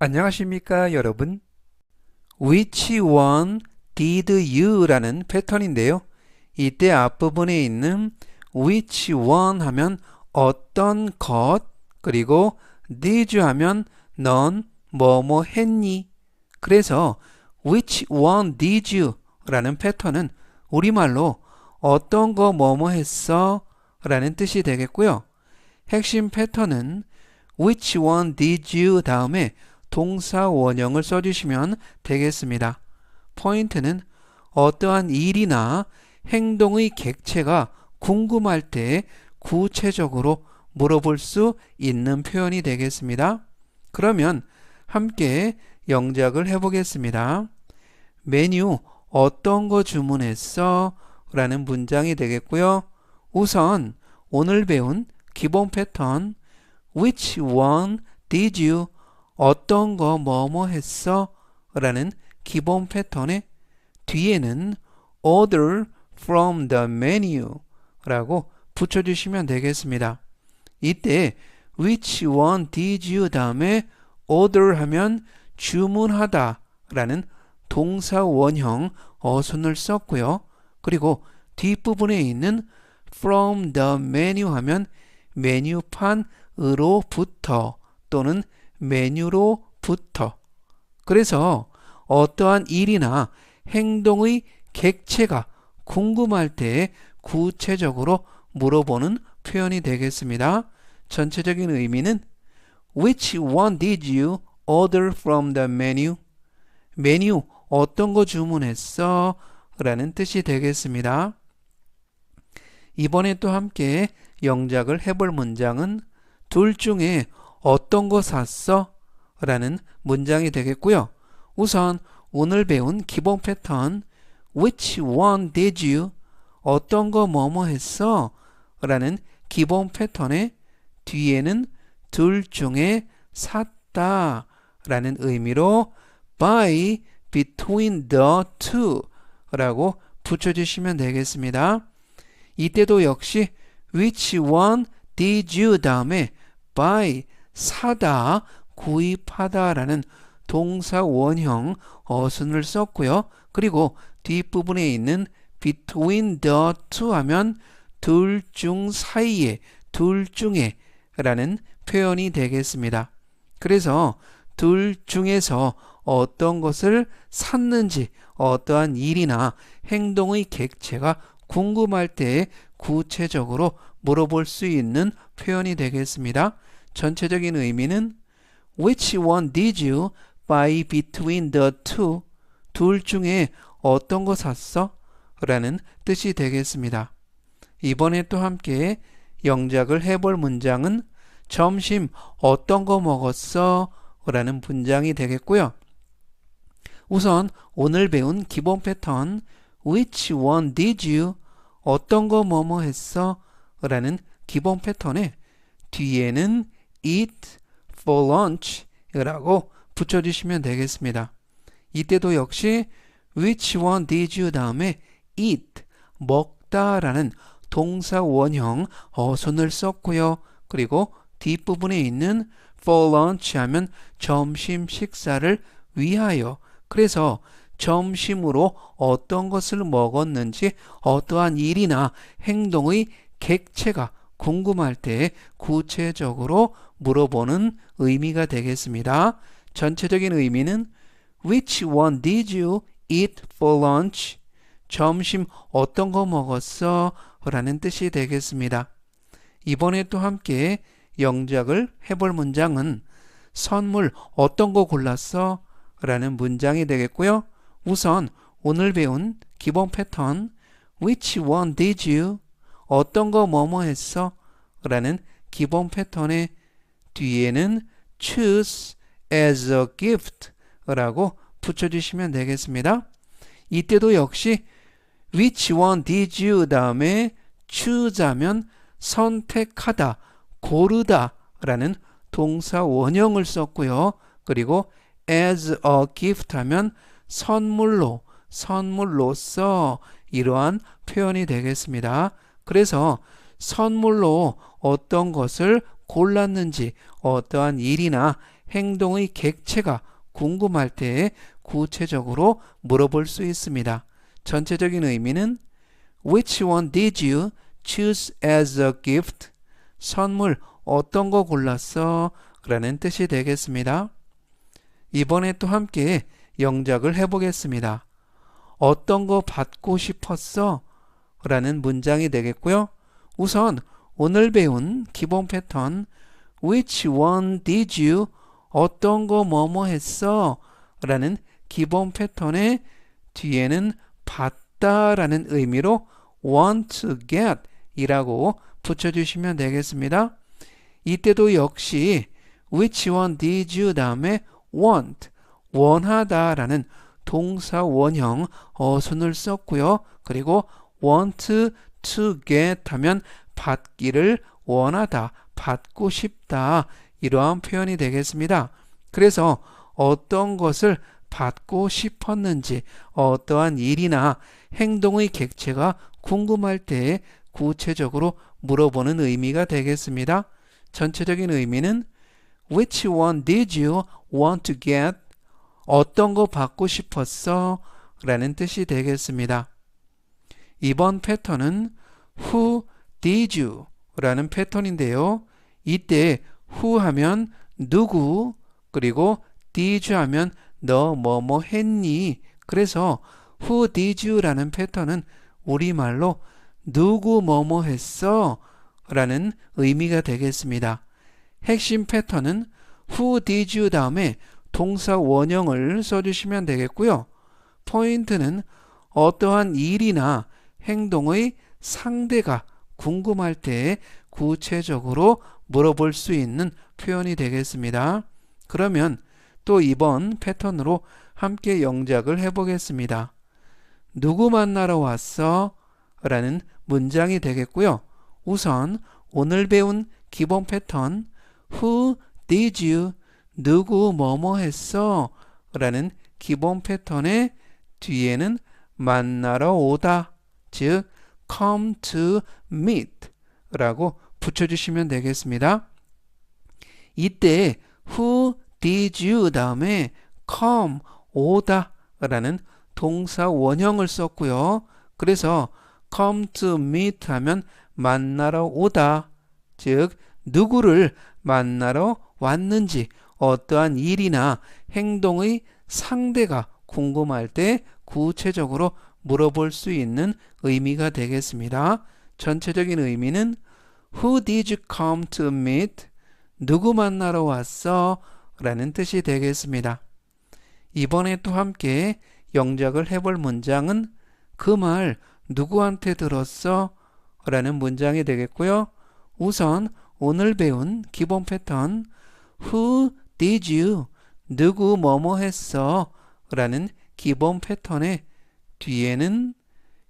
안녕하십니까 여러분? Which one did you 라는 패턴인데요. 이때 앞부분에 있는 which one 하면 어떤 것 그리고 did you 하면 넌 뭐뭐 했니? 그래서 which one did you 라는 패턴은 우리말로 어떤 거 뭐뭐 했어? 라는 뜻이 되겠고요. 핵심 패턴은 which one did you 다음에 동사 원형을 써주시면 되겠습니다. 포인트는 어떠한 일이나 행동의 객체가 궁금할 때 구체적으로 물어볼 수 있는 표현이 되겠습니다. 그러면 함께 영작을 해보겠습니다. 메뉴 어떤 거 주문했어? 라는 문장이 되겠고요. 우선 오늘 배운 기본 패턴 Which one did you 어떤 거 뭐뭐 했어? 라는 기본 패턴의 뒤에는 order from the menu 라고 붙여주시면 되겠습니다. 이때 which one did you 다음에 order 하면 주문하다 라는 동사 원형 어순을 썼고요. 그리고 뒷부분에 있는 from the menu 하면 메뉴판으로부터 또는 메뉴로부터 그래서 어떠한 일이나 행동의 객체가 궁금할 때 구체적으로 물어보는 표현이 되겠습니다. 전체적인 의미는 Which one did you order from the menu? 메뉴 어떤 거 주문했어? 라는 뜻이 되겠습니다. 이번에 또 함께 영작을 해볼 문장은 둘 중에 어떤 거 샀어? 라는 문장이 되겠고요. 우선 오늘 배운 기본 패턴 Which one did you? 어떤 거 뭐뭐 했어? 라는 기본 패턴의 뒤에는 둘 중에 샀다 라는 의미로 buy between the two 라고 붙여주시면 되겠습니다. 이때도 역시 which one did you 다음에 buy 사다, 구입하다 라는 동사 원형 어순을 썼고요. 그리고 뒷부분에 있는 between the two 하면 둘 중 사이에, 둘 중에 라는 표현이 되겠습니다. 그래서 둘 중에서 어떤 것을 샀는지 어떠한 일이나 행동의 객체가 궁금할 때 구체적으로 물어볼 수 있는 표현이 되겠습니다. 전체적인 의미는 Which one did you buy between the two? 둘 중에 어떤 거 샀어? 라는 뜻이 되겠습니다. 이번에 또 함께 영작을 해볼 문장은 점심 어떤 거 먹었어? 라는 문장이 되겠고요. 우선 오늘 배운 기본 패턴 Which one did you? 어떤 거 뭐뭐 했어? 라는 기본 패턴에 뒤에는 eat for lunch 라고 붙여주시면 되겠습니다. 이때도 역시 which one did you 다음에 eat 먹다 라는 동사 원형 어순을 썼고요. 그리고 뒷부분에 있는 for lunch 하면 점심 식사를 위하여 그래서 점심으로 어떤 것을 먹었는지 어떠한 일이나 행동의 객체가 궁금할 때 구체적으로 물어보는 의미가 되겠습니다. 전체적인 의미는 Which one did you eat for lunch? 점심 어떤 거 먹었어? 라는 뜻이 되겠습니다. 이번에 또 함께 영작을 해볼 문장은 선물 어떤 거 골랐어? 라는 문장이 되겠고요. 우선 오늘 배운 기본 패턴 Which one did you? 어떤 거 뭐뭐 했어? 라는 기본 패턴의 뒤에는 choose as a gift 라고 붙여주시면 되겠습니다. 이때도 역시 which one did you 다음에 choose 하면 선택하다, 고르다 라는 동사 원형을 썼고요. 그리고 as a gift 하면 선물로, 선물로써 이러한 표현이 되겠습니다. 그래서 선물로 어떤 것을 골랐는지 어떠한 일이나 행동의 객체가 궁금할 때 구체적으로 물어볼 수 있습니다. 전체적인 의미는 Which one did you choose as a gift? 선물 어떤 거 골랐어? 라는 뜻이 되겠습니다. 이번에 또 함께 영작을 해보겠습니다. 어떤 거 받고 싶었어? 라는 문장이 되겠고요. 우선 오늘 배운 기본 패턴 Which one did you? 어떤 거 뭐뭐 했어? 라는 기본 패턴의 뒤에는 받다 라는 의미로 want to get 이라고 붙여주시면 되겠습니다. 이때도 역시 which one did you 다음에 want 원하다 라는 동사 원형 어순을 썼고요. 그리고 want to get 하면 받기를 원하다, 받고 싶다 이러한 표현이 되겠습니다. 그래서 어떤 것을 받고 싶었는지 어떠한 일이나 행동의 객체가 궁금할 때 구체적으로 물어보는 의미가 되겠습니다. 전체적인 의미는 Which one did you want to get? 어떤 거 받고 싶었어? 라는 뜻이 되겠습니다. 이번 패턴은 Who did you? 라는 패턴인데요. 이때 who 하면 누구 그리고 did you 하면 너 뭐 뭐 했니 그래서 who did you 라는 패턴은 우리말로 누구 뭐 뭐 했어 라는 의미가 되겠습니다. 핵심 패턴은 who did you 다음에 동사 원형을 써주시면 되겠고요. 포인트는 어떠한 일이나 행동의 상대가 궁금할 때 구체적으로 물어볼 수 있는 표현이 되겠습니다. 그러면 또 이번 패턴으로 함께 영작을 해보겠습니다. 누구 만나러 왔어? 라는 문장이 되겠고요. 우선 오늘 배운 기본 패턴 Who did you? 누구 뭐뭐 했어? 라는 기본 패턴의 뒤에는 만나러 오다 즉 come to meet 라고 붙여주시면 되겠습니다. 이때 who did you 다음에 come 오다 라는 동사 원형을 썼고요. 그래서 come to meet 하면 만나러 오다 즉 누구를 만나러 왔는지 어떠한 일이나 행동의 상대가 궁금할 때 구체적으로 물어볼 수 있는 의미가 되겠습니다. 전체적인 의미는 Who did you come to meet? 누구 만나러 왔어? 라는 뜻이 되겠습니다. 이번에 또 함께 영작을 해볼 문장은 그 말 누구한테 들었어? 라는 문장이 되겠고요. 우선 오늘 배운 기본 패턴 Who did you? 누구 뭐뭐 했어? 라는 기본 패턴의 뒤에는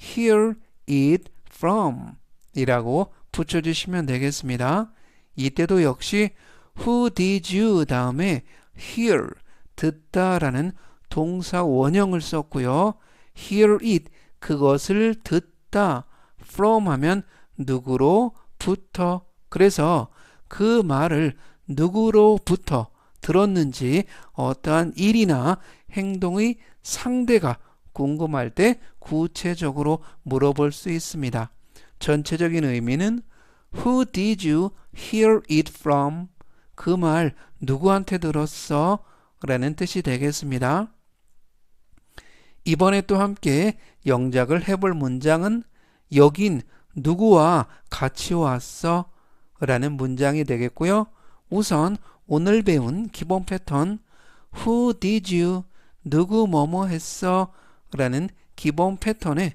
hear it from 이라고 붙여주시면 되겠습니다. 이때도 역시 who did you 다음에 hear 듣다 라는 동사 원형을 썼고요. hear it 그것을 듣다 from 하면 누구로부터 그래서 그 말을 누구로부터 들었는지 어떠한 일이나 행동의 상대가 궁금할 때 구체적으로 물어볼 수 있습니다. 전체적인 의미는 Who did you hear it from? 그 말 누구한테 들었어? 라는 뜻이 되겠습니다. 이번에 또 함께 영작을 해볼 문장은 여긴 누구와 같이 왔어? 라는 문장이 되겠고요. 우선 오늘 배운 기본 패턴 Who did you? 누구 뭐뭐 했어? 라는 기본 패턴의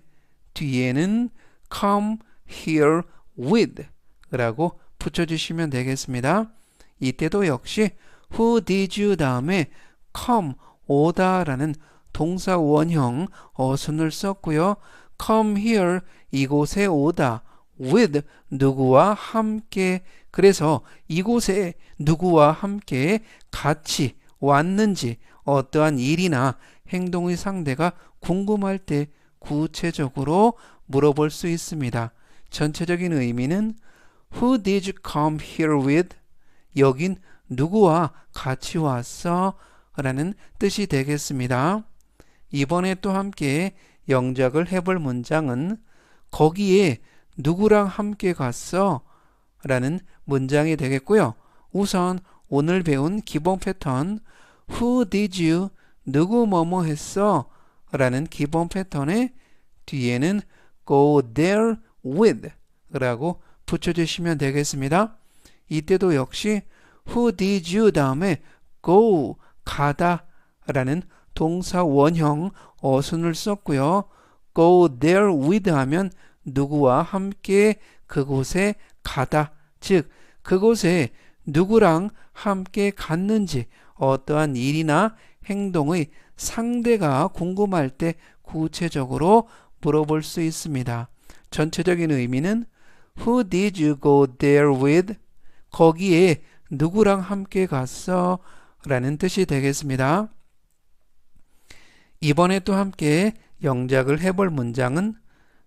뒤에는 come here with 라고 붙여주시면 되겠습니다. 이때도 역시 who did you 다음에 come 오다 라는 동사 원형 어순을 썼고요. come here 이곳에 오다 with 누구와 함께 그래서 이곳에 누구와 함께 같이 왔는지 어떠한 일이나 행동의 상대가 궁금할 때 구체적으로 물어볼 수 있습니다. 전체적인 의미는 Who did you come here with? 여긴 누구와 같이 왔어? 라는 뜻이 되겠습니다. 이번에 또 함께 영작을 해볼 문장은 거기에 누구랑 함께 갔어? 라는 문장이 되겠고요. 우선 오늘 배운 기본 패턴 Who did you? 누구 뭐뭐 했어? 라는 기본 패턴의 뒤에는 go there with 라고 붙여주시면 되겠습니다. 이때도 역시 who did you 다음에 go 가다 라는 동사 원형 어순을 썼고요. go there with 하면 누구와 함께 그곳에 가다 즉 그곳에 누구랑 함께 갔는지 어떠한 일이나 행동의 상대가 궁금할 때 구체적으로 물어볼 수 있습니다. 전체적인 의미는 Who did you go there with? 거기에 누구랑 함께 갔어? 라는 뜻이 되겠습니다. 이번에 또 함께 영작을 해볼 문장은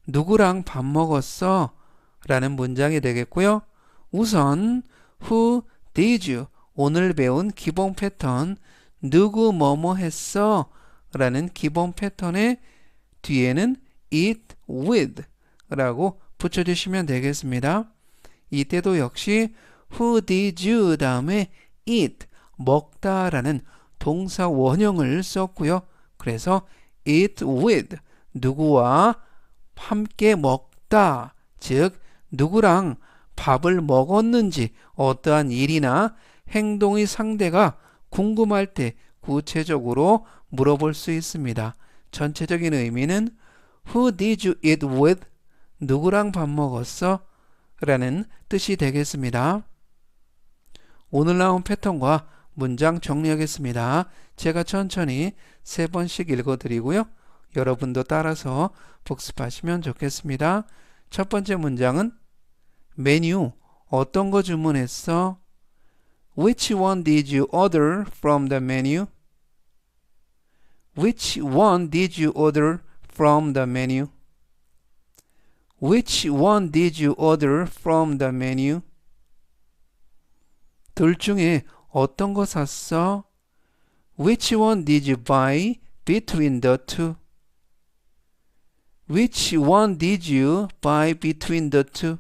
누구랑 밥 먹었어? 라는 문장이 되겠고요. 우선 Who did you? 오늘 배운 기본 패턴 누구 뭐뭐 했어? 라는 기본 패턴의 뒤에는 eat with 라고 붙여주시면 되겠습니다. 이때도 역시 who did you 다음에 eat 먹다 라는 동사 원형을 썼고요. 그래서 eat with 누구와 함께 먹다 즉 누구랑 밥을 먹었는지 어떠한 일이나 행동의 상대가 궁금할 때 구체적으로 물어볼 수 있습니다. 전체적인 의미는 Who did you eat with? 누구랑 밥 먹었어? 라는 뜻이 되겠습니다. 오늘 나온 패턴과 문장 정리하겠습니다. 제가 천천히 세 번씩 읽어드리고요. 여러분도 따라서 복습하시면 좋겠습니다. 첫 번째 문장은 메뉴 어떤 거 주문했어? Which one did you order from the menu? Which one did you order from the menu? Which one did you order from the menu? 둘 중에 어떤 거 샀어? Which one did you buy between the two? Which one did you buy between the two?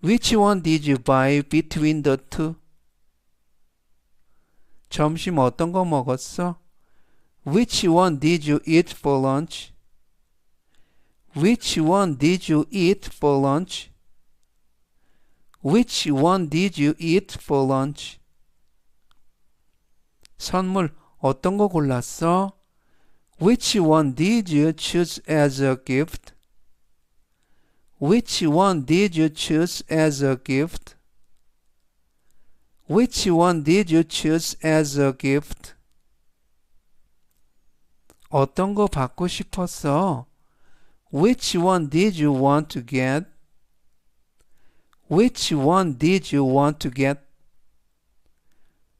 Which one did you buy between the two? 점심 어떤 거 먹었어? Which one did you eat for lunch? Which one did you eat for lunch? Which one did you eat for lunch? 선물 어떤 거 골랐어? Which one did you choose as a gift? Which one did you choose as a gift? Which one did you choose as a gift? 어떤 거 받고 싶었어? Which one did you want to get? Which one did you want to get?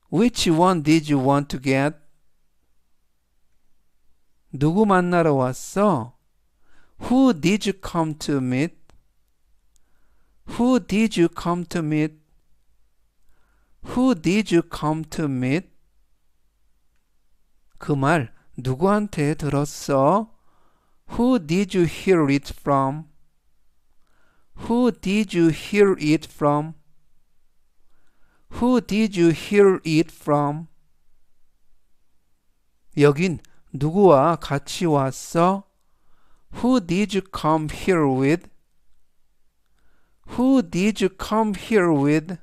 Which one did you want to get? 누구 만나러 왔어? Who did you come to meet? Who did you come to meet? Who did you come to meet? 그 말 누구한테 들었어? Who did you hear it from? Who did you hear it from? Who did you hear it from? 여긴 누구와 같이 왔어? Who did you come here with? Who did you come here with?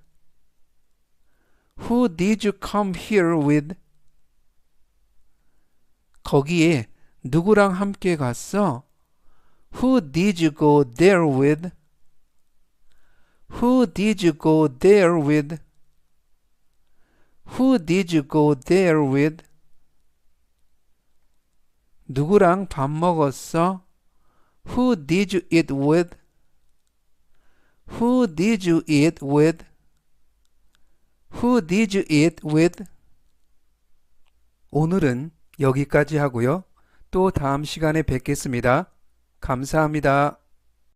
Who did you come here with? 거기에 누구랑 함께 갔어? Who did you go there with? Who did you go there with? Who did you go there with? 누구랑 밥 먹었어? Who did you eat with? Who did you eat with? Who did you eat with? 오늘은 여기까지 하고요. 또 다음 시간에 뵙겠습니다. 감사합니다.